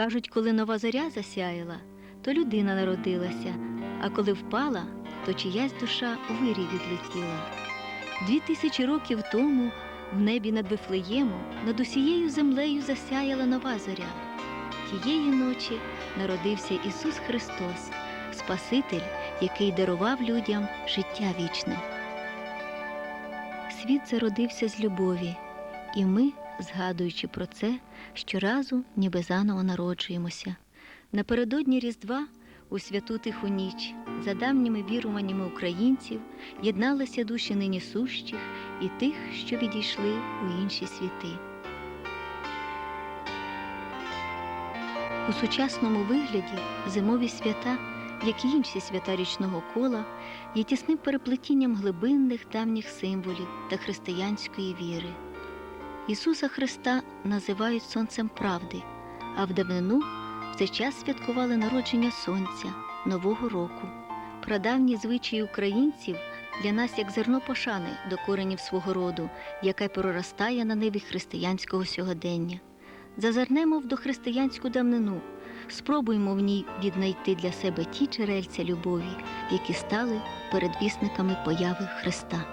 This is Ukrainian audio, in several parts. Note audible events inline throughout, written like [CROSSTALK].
Кажуть, коли нова зоря засяяла, то людина народилася, а коли впала, то чиясь душа у вирій відлетіла. Дві тисячі років тому в небі над Вифлеємом над усією землею засяяла нова зоря. Тієї ночі народився Ісус Христос, Спаситель, який дарував людям життя вічне. Світ зародився з любові, і ми, згадуючи про це, щоразу ніби заново народжуємося. Напередодні Різдва у святу тиху ніч за давніми віруваннями українців єдналися душі нині сущих і тих, що відійшли у інші світи. У сучасному вигляді зимові свята, як і інші свята річного кола, є тісним переплетінням глибинних давніх символів та християнської віри. Ісуса Христа називають сонцем правди, а в давнину в цей час святкували народження сонця, Нового року. Прадавні звичаї українців для нас як зерно пошани до коренів свого роду, яке проростає на ниві християнського сьогодення. Зазирнемо в дохристиянську давнину, спробуємо в ній віднайти для себе ті джерельця любові, які стали передвісниками появи Христа.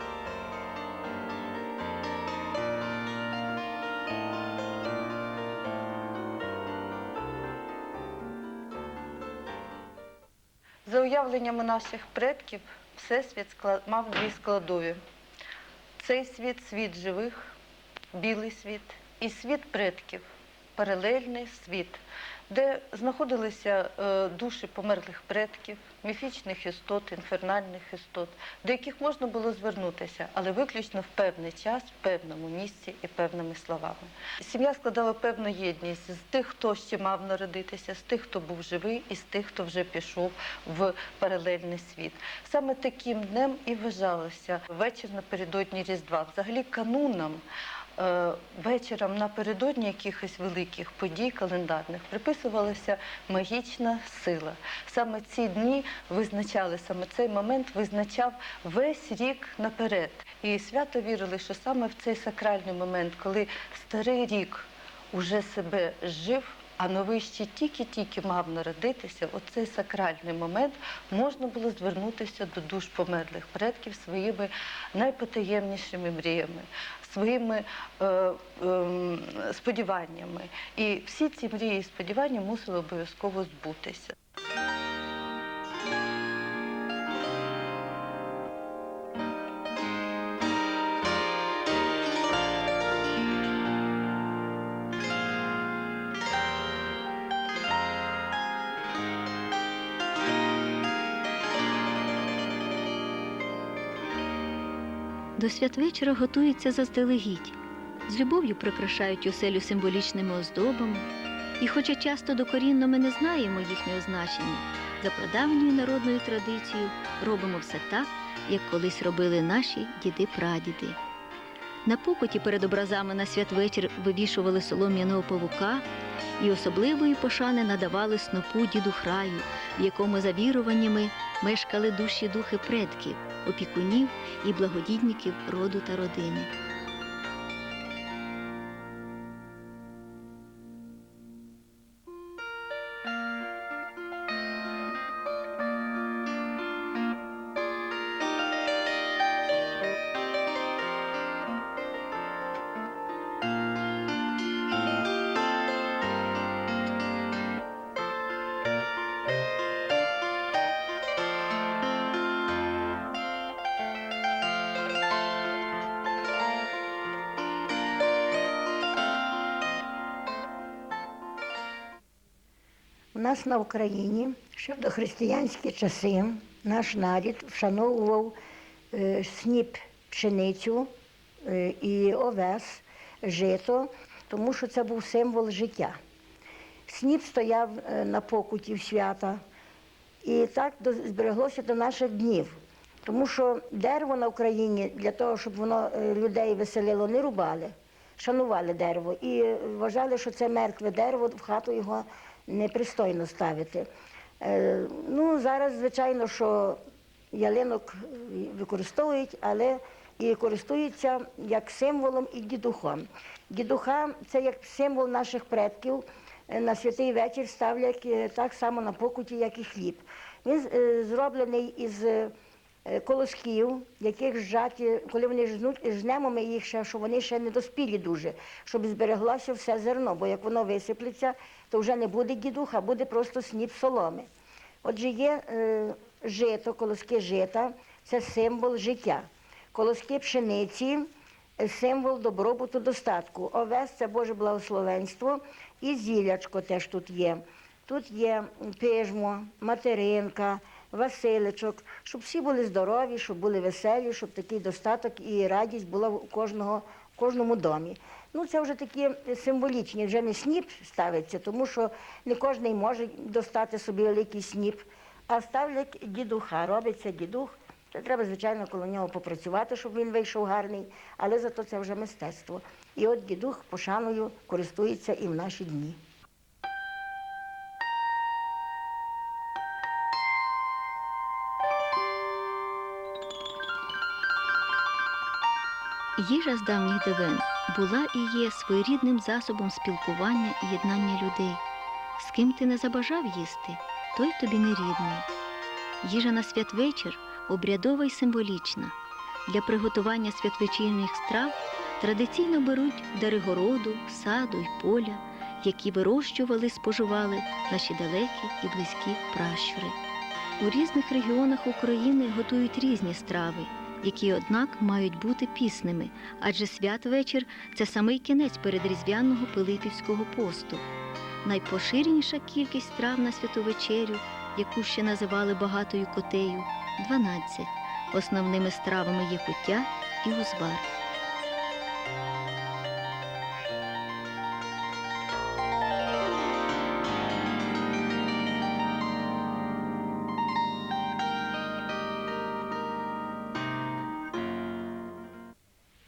Уявленнями наших предків, Всесвіт мав дві складові. Цей світ світ живих, білий світ, і світ предків, паралельний світ, де знаходилися е, душі померлих предків, міфічних істот, інфернальних істот, до яких можна було звернутися, але виключно в певний час, в певному місці і певними словами. Сім'я складала певну єдність з тих, хто ще мав народитися, з тих, хто був живий, і з тих, хто вже пішов в паралельний світ. Саме таким днем і вважалося вечір напередодні Різдва. Взагалі канунам е, вечором напередодні якихось великих подій календарних приписувалася магічна сила. Саме ці дні визначали, саме цей момент визначав весь рік наперед. І свято вірили, що саме в цей сакральний момент, коли старий рік уже себе жив, а новий ще тільки-тільки мав народитися, оцей сакральний момент можна було звернутися до душ померлих предків своїми найпотаємнішими мріями, своїми е, е, сподіваннями. І всі ці мрії і сподівання мусили обов'язково збутися. До святвечора готуються заздалегідь. З любов'ю прикрашають оселю символічними оздобами. І хоча часто докорінно ми не знаємо їхнього значення, за прадавньою народною традицією робимо все так, як колись робили наші діди-прадіди. На покоті перед образами на святвечір вивішували солом'яного павука і особливої пошани надавали снопу діду храю, в якому за віруваннями мешкали душі духи предків, опікунів і благодійників роду та родини. На Україні ще в дохристиянські часи наш нарід вшановував е, сніп пшеницю е, і овес, жито, тому що це був символ життя. Сніп стояв е, на покуті в свята, і так збереглося до наших днів. Тому що дерево на Україні для того, щоб воно людей веселило, не рубали, шанували дерево і вважали, що це мертве дерево, в хату його непристойно ставити. Е, ну, зараз, звичайно, що ялинок використовують, але і користуються як символом і дідухом. Дідуха це як символ наших предків, е, на святий вечір ставлять е, так само на покуті, як і хліб. Він зроблений із колосків, яких зжаті, коли вони жнуть, жнемо ми їх ще, що вони ще не доспілі дуже, щоб збереглося все зерно, бо як воно висиплеться, то вже не буде дідух, а буде просто сніп соломи. Отже, є е, жито, колоски жита це символ життя. Колоски пшениці е, символ добробуту, достатку. Овес це Боже благословенство і зілячко теж тут є. Тут є пижмо, материнка, Василичок, щоб всі були здорові, щоб були веселі, щоб такий достаток і радість була у кожного, в кожному домі. Ну, це вже такі символічні, вже не сніп ставиться, тому що не кожен може достати собі великий сніп, а ставлять дідуха, робиться дідух. Це треба, звичайно, коло нього попрацювати, щоб він вийшов гарний, але зато це вже мистецтво. І от дідух пошаною користується і в наші дні. Їжа з давніх давен була і є своєрідним засобом спілкування і єднання людей. З ким ти не забажав їсти, той тобі не рідний. Їжа на святвечір обрядова й символічна. Для приготування святвечірніх страв традиційно беруть дари городу, саду й поля, які вирощували, споживали наші далекі і близькі пращури. У різних регіонах України готують різні страви, які, однак, мають бути пісними, адже святвечір це самий кінець передріздвяного Пилипівського посту. Найпоширеніша кількість трав на святу вечерю, яку ще називали багатою котею 12. Основними стравами є куття і узвар.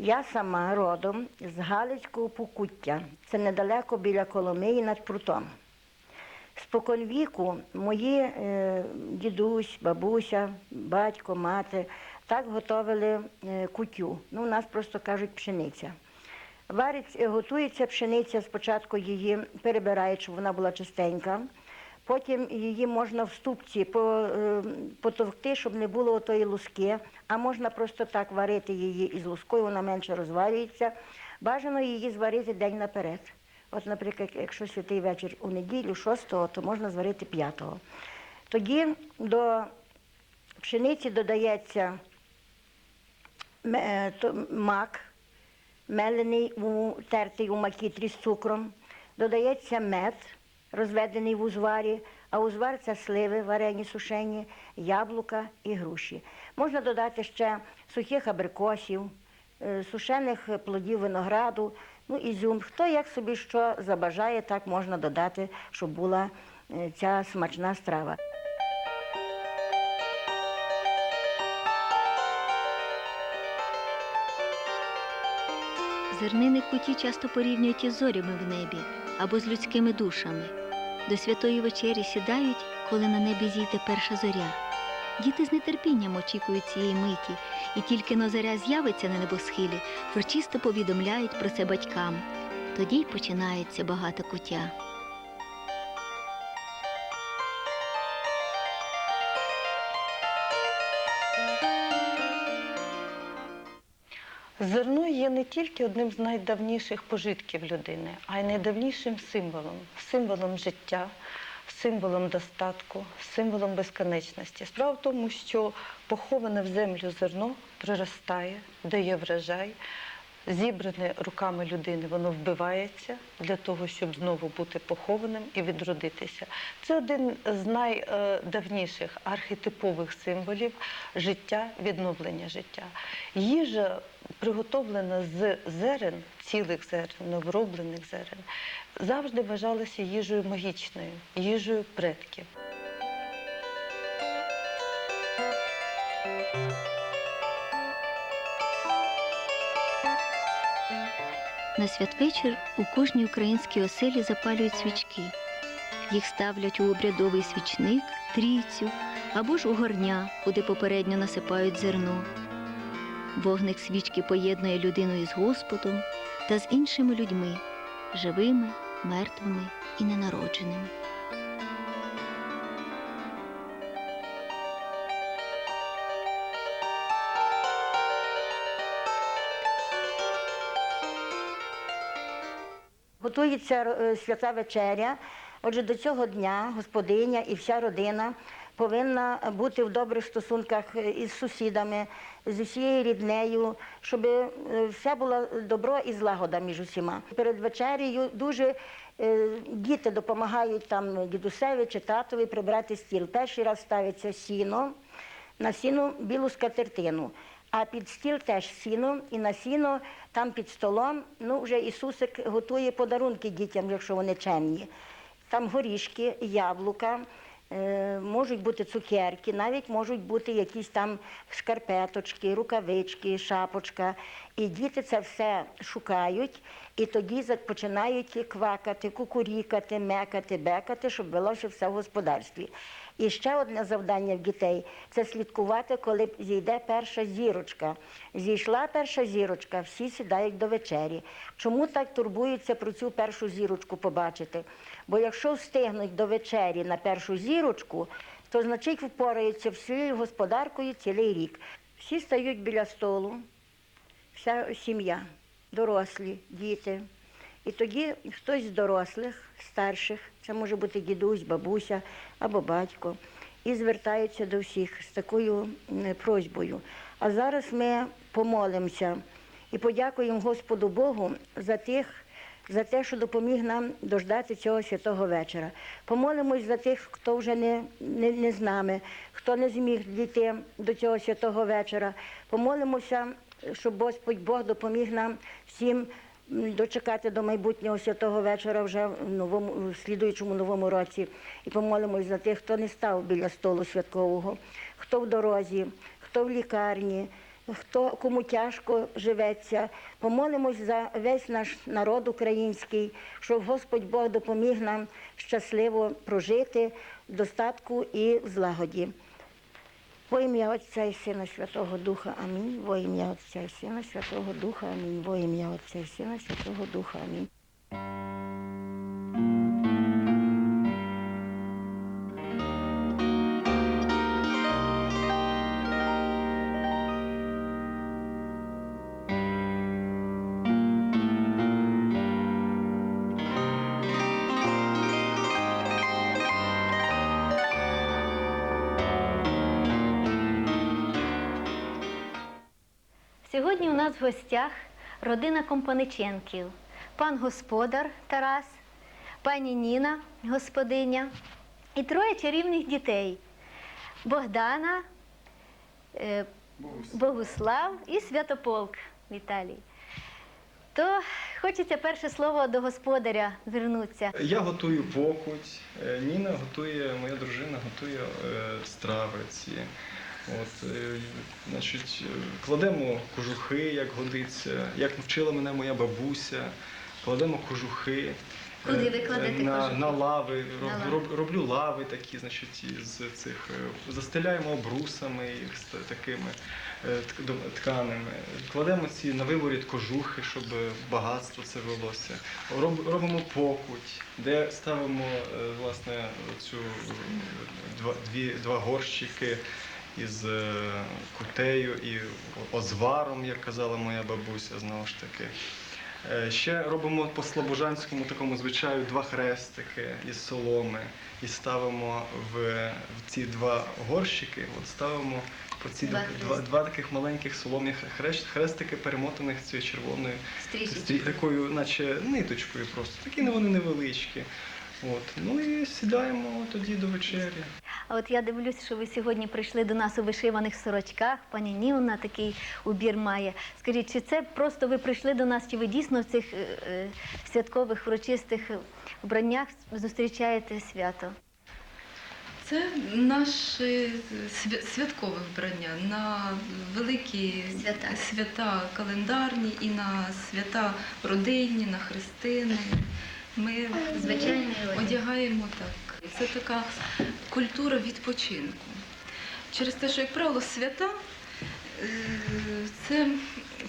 Я сама родом з Галицького Покуття. Це недалеко біля Коломиї над прутом. Споконвіку мої е, дідусь, бабуся, батько, мати так готовили е, кутю. Ну, у нас просто кажуть пшениця. Варить, е, готується пшениця, спочатку її перебирають, щоб вона була чистенька. Потім її можна в ступці е, потовкти, щоб не було отої луски, а можна просто так варити її із лускою, вона менше розварюється. Бажано її зварити день наперед. От, наприклад, якщо святий вечір у неділю, 6-го, то можна зварити 5-го. Тоді до пшениці додається е, мак, мелений, тертий у макітрі з цукром, додається мед, розведений в узварі, а узвар це сливи, варені сушені, яблука і груші. Можна додати ще сухих абрикосів, е, сушених плодів винограду, ну, ізюм. Хто як собі що забажає, так можна додати, щоб була е, ця смачна страва. Зернини куті часто порівнюють із зорями в небі або з людськими душами. До святої вечері сідають, коли на небі зійде перша зоря. Діти з нетерпінням очікують цієї миті, і тільки но зоря з'явиться на небосхилі, прочисто повідомляють про це батькам. Тоді й починається багато куття. Є не тільки одним з найдавніших пожитків людини, а й найдавнішим символом, символом життя, символом достатку, символом безконечності. Справа в тому, що поховане в землю зерно приростає, дає врожай, зібране руками людини, воно вбивається для того, щоб знову бути похованим і відродитися. Це один з найдавніших архетипових символів життя, відновлення життя. Їжа приготовлена з зерен, цілих зерен, новороблених зерен, завжди вважалася їжею магічною, їжею предків. На святвечір у кожній українській оселі запалюють свічки. Їх ставлять у обрядовий свічник, трійцю або ж у горня, куди попередньо насипають зерно. Вогник свічки поєднує людину із Господом та з іншими людьми, живими мертвими і ненародженими. Готується е, свята вечеря. Отже, до цього дня господиня і вся родина повинна бути в добрих стосунках е, із сусідами, з усією ріднею, щоб е, все було добро і злагода між усіма. Перед вечерею дуже діти допомагають там дідусеві чи татові прибрати стіл. Перший раз ставиться сіно, на сіно білу скатертину. А під стіл теж сіно, і на сіно там під столом ну, вже Ісусик готує подарунки дітям, якщо вони чемні. Там горішки, яблука, е, можуть бути цукерки, навіть можуть бути якісь там шкарпеточки, рукавички, шапочка. І діти це все шукають, і тоді починають квакати, кукурікати, мекати, бекати, щоб велося все в господарстві. І ще одне завдання в дітей це слідкувати, коли зійде перша зірочка. Зійшла перша зірочка, всі сідають до вечері. Чому так турбуються про цю першу зірочку побачити? Бо якщо встигнуть до вечері на першу зірочку, то значить впораються всією господаркою цілий рік. Всі стають біля столу, вся сім'я, дорослі, діти. І тоді хтось з дорослих, старших, це може бути дідусь, бабуся або батько, і звертаються до всіх з такою просьбою. А зараз ми помолимося і подякуємо Господу Богу за тих, за те, що допоміг нам дождати цього святого вечора. Помолимось за тих, хто вже не, не, не з нами, хто не зміг дійти до цього святого вечора. Помолимося, щоб Господь Бог допоміг нам всім дочекати до майбутнього святого вечора вже в новому в слідуючому новому році. І помолимось за тих, хто не став біля столу святкового, хто в дорозі, хто в лікарні, хто кому тяжко живеться. Помолимось за весь наш народ український, щоб Господь Бог допоміг нам щасливо прожити в достатку і в злагоді. Во ім'я Отця і Сина Святого Духа Амінь. Во ім'я Отця і Сина Святого Духа Амінь. Во ім'я Отця і Сина Святого Духа Амінь. Сьогодні у нас в гостях родина Компаниченків, пан господар Тарас, пані Ніна, господиня, і троє чарівних дітей Богдана, е, Богуслав і Святополк Віталій. То хочеться перше слово до господаря звернутися. Я готую покуть, е, Ніна готує, моя дружина готує е, страви ці. От, е, значить, е, кладемо кожухи, як годиться, як навчила мене моя бабуся, кладемо кожухи. Куди е, ви кладете на, кожухи? на лави, роб, лави. роб- роблю лави такі, значить, із цих застеляємо обрусами їх з такими тканими. Кладемо ці на виворіт кожухи, щоб багатство це велося. Роб, робимо покуть, де ставимо власне цю два, дві, два горщики із е, кутею і озваром, як казала моя бабуся, знову ж таки. Е, Ще робимо по слобожанському такому звичаю два хрестики із соломи і ставимо в, в ці два горщики, от ставимо по ці Два два, два, таких маленьких солом'яних хрест, хрестики, перемотаних цією червоною Стрічечкою. стрі- такою, наче ниточкою просто. Такі вони невеличкі. От. Ну і сідаємо тоді до вечері. А от я дивлюсь, що ви сьогодні прийшли до нас у вишиваних сорочках. Пані Нівна такий убір має. Скажіть, чи це просто ви прийшли до нас, чи ви дійсно в цих е, е, святкових урочистих вбраннях зустрічаєте свято? Це наше святкове вбрання на великі Свята. свята календарні і на свята родинні, на хрестини. Ми звичайно одягаємо так. Це така культура відпочинку. Через те, що, як правило, свята е, це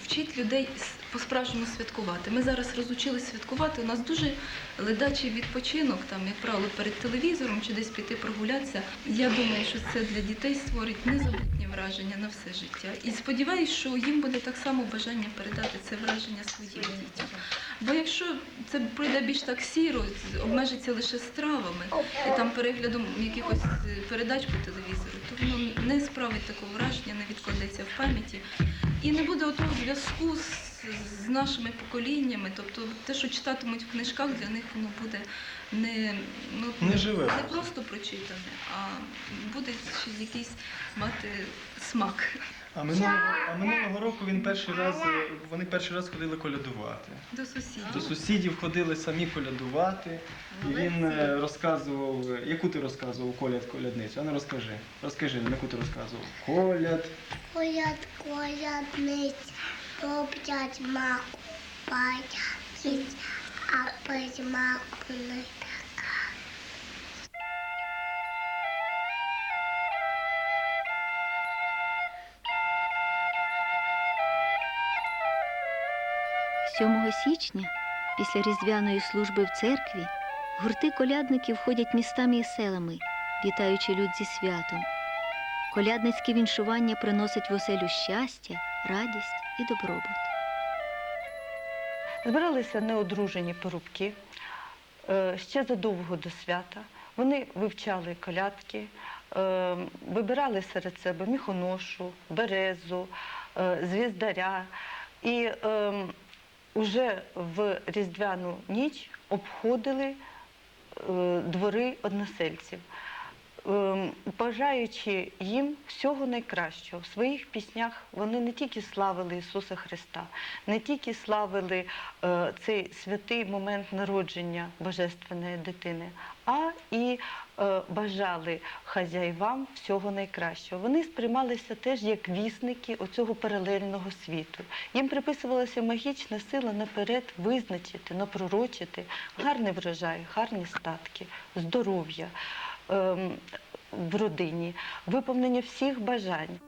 вчить людей по-справжньому святкувати. Ми зараз розучились святкувати. У нас дуже ледачий відпочинок, там, як правило, перед телевізором чи десь піти прогулятися. Я думаю, що це для дітей створить незабутні враження на все життя. І сподіваюся, що їм буде так само бажання передати це враження своїм дітям. Бо якщо це пройде більш так сіро, обмежиться лише стравами і там переглядом якихось е, передач по телевізору, то воно не справить такого враження, не відкладеться в пам'яті. І не буде того зв'язку з, з нашими поколіннями. Тобто те, що читатимуть в книжках, для них воно буде не, ну, Не живе не просто. просто прочитане, а буде щось якийсь мати смак. А минулого, а минулого року він перший раз, вони перший раз ходили колядувати. До сусідів. До сусідів ходили самі колядувати. І він е, розказував, яку ти розказував коляд колядницю? А ну розкажи. Розкажи, яку ти розказував. Коляд. Коляд, колядниць, роблять маку, паять, а без маку 7 січня, після різдвяної служби в церкві, гурти колядників ходять містами і селами, вітаючи люд зі святом. Колядницьке віншування приносить в оселю щастя, радість і добробут. Збиралися неодружені порубки е, ще задовго до свята. Вони вивчали колядки, е, вибирали серед себе міхоношу, березу, е, звіздаря. І е, уже в різдвяну ніч обходили е, двори односельців. Ем, бажаючи їм всього найкращого. В своїх піснях вони не тільки славили Ісуса Христа, не тільки славили е, цей святий момент народження Божественної дитини, а і е, бажали хазяївам всього найкращого. Вони сприймалися теж як вісники оцього паралельного світу. Їм приписувалася магічна сила наперед визначити, напророчити гарний врожай, гарні статки, здоров'я в родині, виповнення всіх бажань.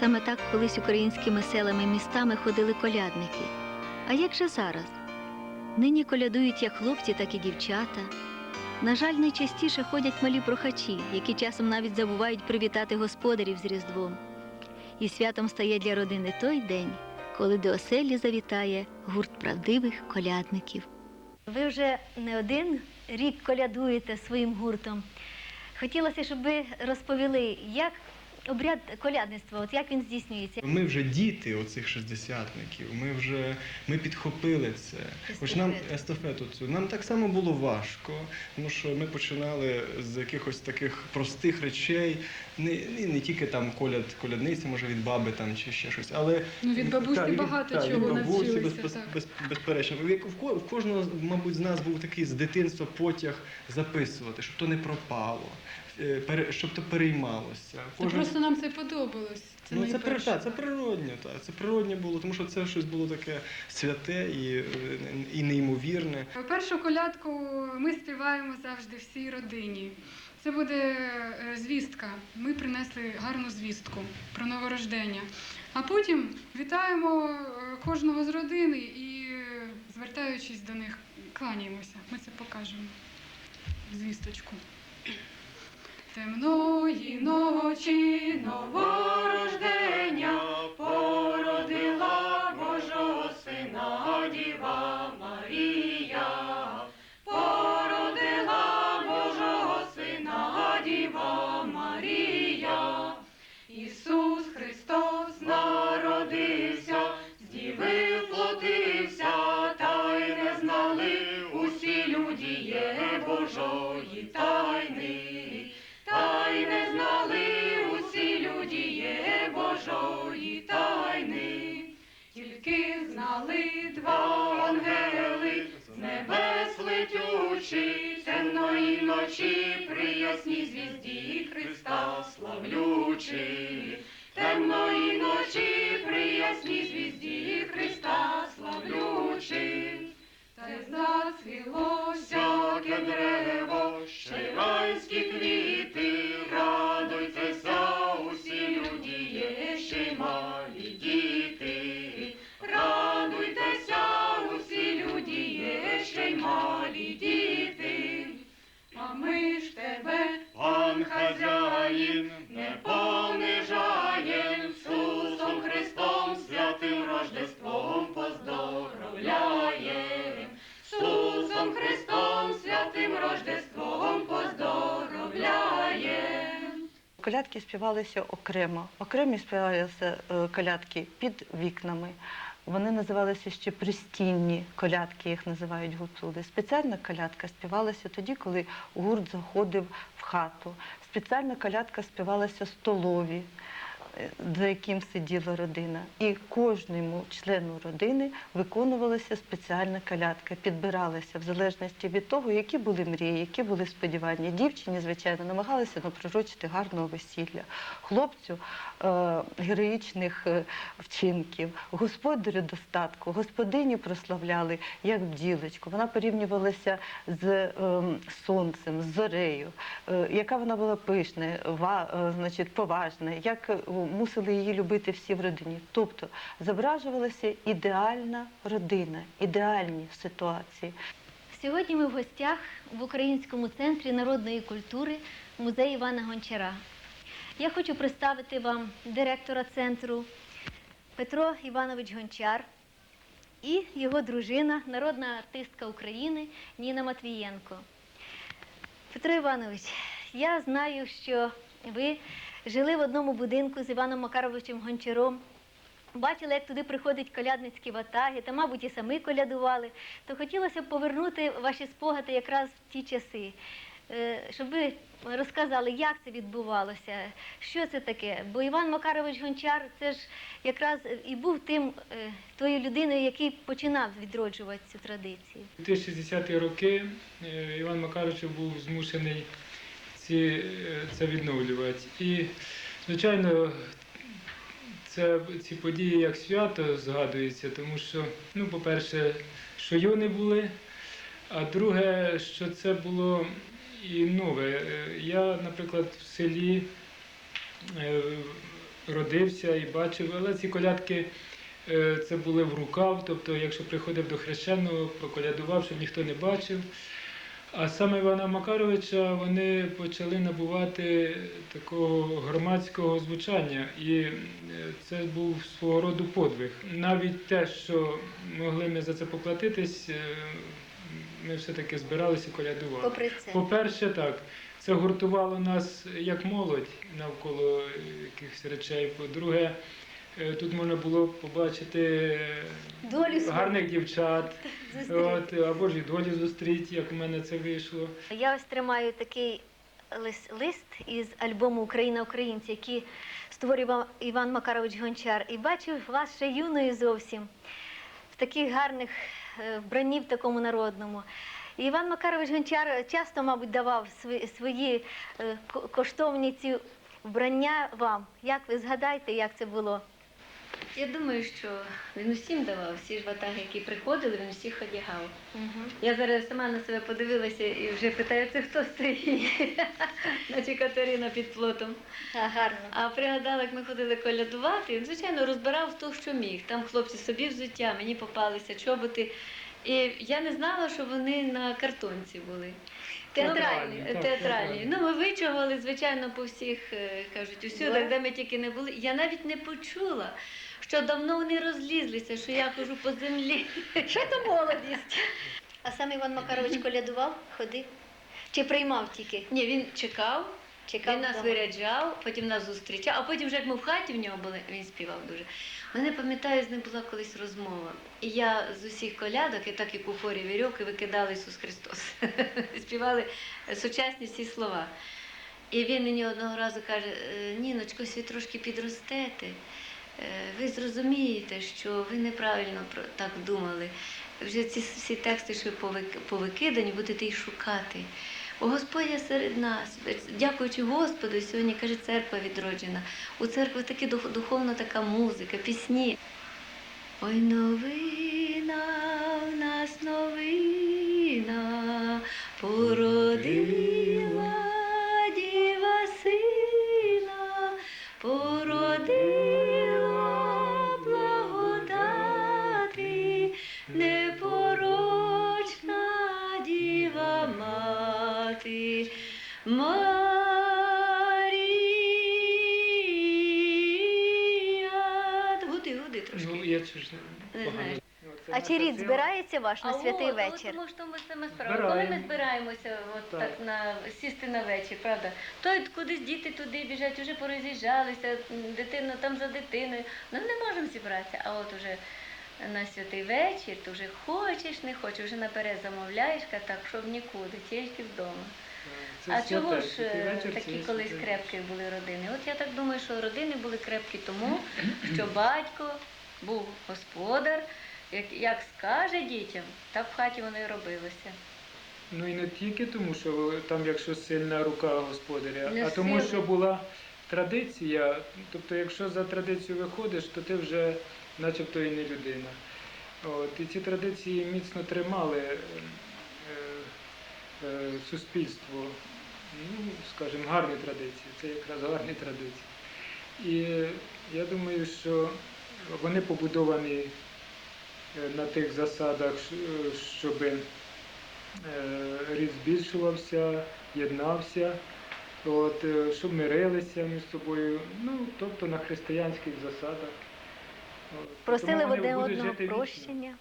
Саме так колись українськими селами і містами ходили колядники. А як же зараз? Нині колядують як хлопці, так і дівчата. На жаль, найчастіше ходять малі прохачі, які часом навіть забувають привітати господарів з Різдвом. І святом стає для родини той день, коли до оселі завітає гурт правдивих колядників. Ви вже не один рік колядуєте своїм гуртом. Хотілося, щоб ви розповіли, як обряд колядництва, от як він здійснюється. Ми вже діти оцих шестдесятників. Ми вже ми підхопили це. Хоч нам Естафету. цю. Нам так само було важко, тому що ми починали з якихось таких простих речей, не, не, не тільки там коляд, колядниці, може від баби там чи ще щось, але Ну, від бабусі Так, від- багато так, чого від бабусі, без, навчилися, без, так. без, безперечно. В в кожного, мабуть, з нас був такий з дитинства потяг записувати, щоб то не пропало, щоб то переймалося. Це просто нам це подобалось. Це ну, це, найперше. так, це природньо, так, це природньо було, тому що це щось було таке святе і, е, і неймовірне. Першу колядку ми співаємо завжди всій родині. Це буде е, звістка. Ми принесли гарну звістку про новорождення. А потім вітаємо е, кожного з родини і, е, звертаючись до них, кланяємося. Ми це покажемо. Звісточку. Темної ночі новорождення ночі при ясній звізді Христа славлючи, темної ночі при ясній звізді Христа славлючи. Та зацвіло всяке дерево, ще райські квіти, святим Рождеством поздоровляє. Колядки співалися окремо. Окремі співалися е, колядки під вікнами. Вони називалися ще пристінні колядки, їх називають гуцули. Спеціальна колядка співалася тоді, коли гурт заходив в хату. Спеціальна колядка співалася столові за яким сиділа родина. І кожному члену родини виконувалася спеціальна колядка, підбиралася в залежності від того, які були мрії, які були сподівання. Дівчині, звичайно, намагалися напророчити гарного весілля, хлопцю е, героїчних е, вчинків, господарю достатку, господині прославляли як бділочку. Вона порівнювалася з ем, сонцем, з зорею, е, яка вона була пишна, ва, е, значить, поважна, як е, мусили її любити всі в родині. Тобто зображувалася ідеальна родина, ідеальні ситуації. Сьогодні ми в гостях в Українському центрі народної культури музею Івана Гончара. Я хочу представити вам директора центру Петро Іванович Гончар і його дружина, народна артистка України Ніна Матвієнко. Петро Іванович, я знаю, що ви жили в одному будинку з Іваном Макаровичем Гончаром. Бачили, як туди приходять колядницькі ватаги, та, мабуть, і самі колядували. То хотілося б повернути ваші спогади якраз в ті часи, Е, щоб ви розказали, як це відбувалося, що це таке. Бо Іван Макарович Гончар це ж якраз і був тим е, тою людиною, який починав відроджувати цю традицію. У 60-ті роки е, Іван Макарович був змушений ці, е, це відновлювати. І, звичайно, це, ці події як свято згадуються, тому що, ну, по-перше, що юні були, а друге, що це було і нове. Е, Я, наприклад, в селі е, родився і бачив, але ці колядки це були в рукав, тобто, якщо приходив до хрещеного, проколядував, щоб ніхто не бачив. А саме Івана Макаровича вони почали набувати такого громадського звучання, і е, це був свого роду подвиг. Навіть те, що могли ми за це поплатитись, е, ми все-таки збиралися і колядували. Попри це. По-перше, так, це гуртувало нас як молодь навколо якихось речей. По-друге, тут можна було побачити е, свою. гарних дівчат, [LAUGHS] от, або ж і долі зустріти, як у мене це вийшло. Я ось тримаю такий лис- лист із альбому Україна українці, який створював Іван Макарович Гончар. І бачу вас ще юною зовсім, в таких гарних е, вбранні в такому народному. Іван Макарович Гончар часто, мабуть, давав свої, свої е, коштовні ці вбрання вам. Як ви згадаєте, як це було? Я думаю, що він усім давав, всі ж ватаги, які приходили, він усіх одягав. Угу. Я зараз сама на себе подивилася і вже питаю, це хто стоїть, [LAUGHS] наче Катерина під плотом. гарно. А пригадала, як ми ходили колядувати, він, звичайно, розбирав то, що міг. Там хлопці собі взуття, мені попалися чоботи. І я не знала, що вони на картонці були. Театральні, Ну, театральні. театральні. Ну, ми вичавали, звичайно, по всіх, е, кажуть, усюди, де ми тільки не були. Я навіть не почула, що давно вони розлізлися, що я хожу по землі. Що то молодість? А сам Іван Макарович колядував, ходив? Чи приймав тільки? Ні, він чекав, Чекав він нас вдома? виряджав, потім нас зустрічав, а потім, вже як ми в хаті в нього були, він співав дуже. Мене пам'ятаю, з ним була колись розмова. І я з усіх колядок, і так як у хорі вірьовки, викидали Ісус Христос. [LAUGHS] Співали сучасні всі слова. І він мені одного разу каже: «Е, Ніночко, ви трошки підростете. Е, Ви зрозумієте, що ви неправильно так думали. Вже ці всі тексти, що повикидані, будете їх шукати. Бо Господь серед нас. Дякуючи Господу, сьогодні каже, церква відроджена. У церкві таки духовна така музика, пісні. Ой, новина, в нас новина, породила мати. Марія. Гуди, гуди трошки. Ну, я чуть Не погано. знаю. А чи рід збирається ваш на святий вечір? Тому що ми саме справа. Коли ми збираємося от Так. так. на сісти на вечір, правда? То й кудись діти туди біжать, вже пороз'їжджалися, дитина там за дитиною. Ну не можемо зібратися. А от уже на святий вечір, ти вже хочеш, не хочеш, вже наперед замовляєш, так, щоб нікуди, тільки вдома. Це а чого ж е, вечір такі колись святе. крепкі були родини? От я так думаю, що родини були крепкі тому, що батько був господар, як, як скаже дітям, так в хаті воно і робилося. Ну і не тільки тому, що там, якщо сильна рука господаря, Не а тому, сили. що була традиція. Тобто, якщо за традицію виходиш, то ти вже начебто і не людина. От, і ці традиції міцно тримали е, е, е, суспільство. Ну, скажімо, гарні традиції. Це якраз гарні традиції. І я думаю, що вони побудовані е, на тих засадах, щоб рід збільшувався, єднався, от, е, щоб мирилися між собою, ну, тобто на християнських засадах. Просили в один одного прощення.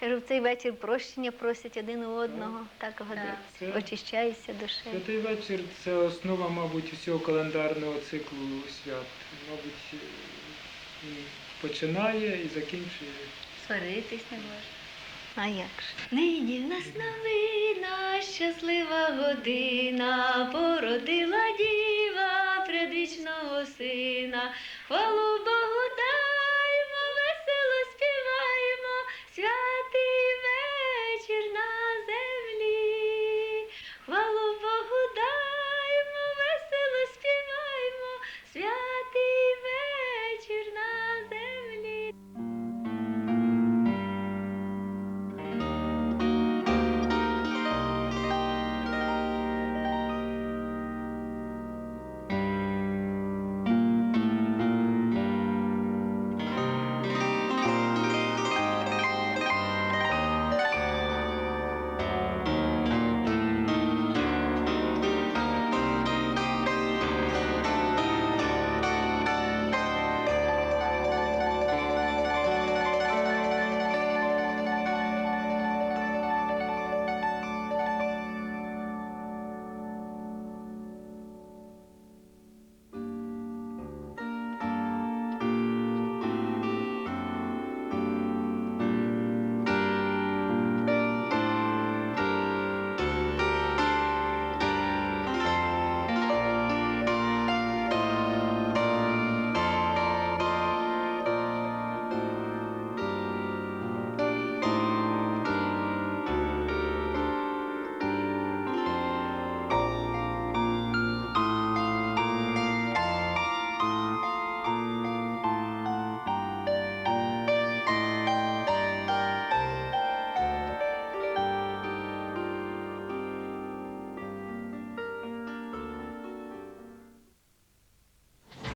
Кажу, в цей вечір прощення просять один у одного. Так годиться. Очищається душею. Святий вечір це основа, мабуть, усього календарного циклу свят. Мабуть, починає і закінчує. Сваритись не можна. А як ж? Нині в нас новина, щаслива година, породила діва предвічного сина, хвалу Богу.